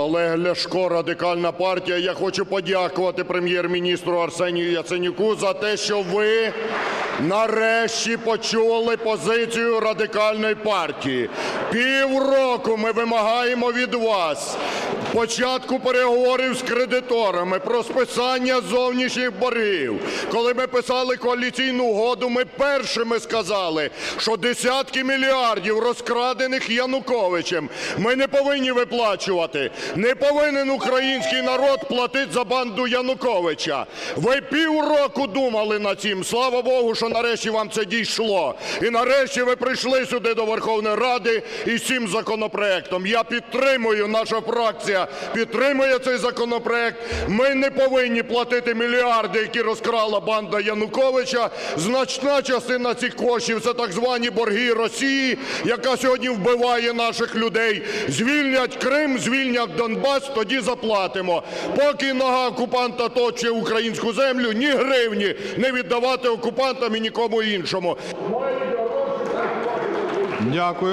Олег Ляшко, Радикальна партія. Я хочу подякувати прем'єр-міністру Арсенію Яценюку за те, що ви нарешті почули позицію Радикальної партії. Півроку ми вимагаємо від вас початку переговорів з кредиторами про списання зовнішніх боргів. Коли ми писали коаліційну угоду, ми першими сказали, що десятки мільярдів розкрадених Януковичем ми не повинні виплачувати. Не повинен український народ платити за банду Януковича. Ви півроку думали над цим. Слава Богу, що нарешті вам це дійшло. І нарешті ви прийшли сюди до Верховної Ради із цим законопроектом. Я підтримую, наша фракція підтримує цей законопроект. Ми не повинні платити мільярди, які розкрала банда Януковича. Значна частина цих коштів це так звані борги Росії, яка сьогодні вбиває наших людей. Звільнять Крим, звільнять Донбас, тоді заплатимо. Поки нога окупанта точить українську землю, ні гривні не віддавати окупантам нікому іншому. Дякую.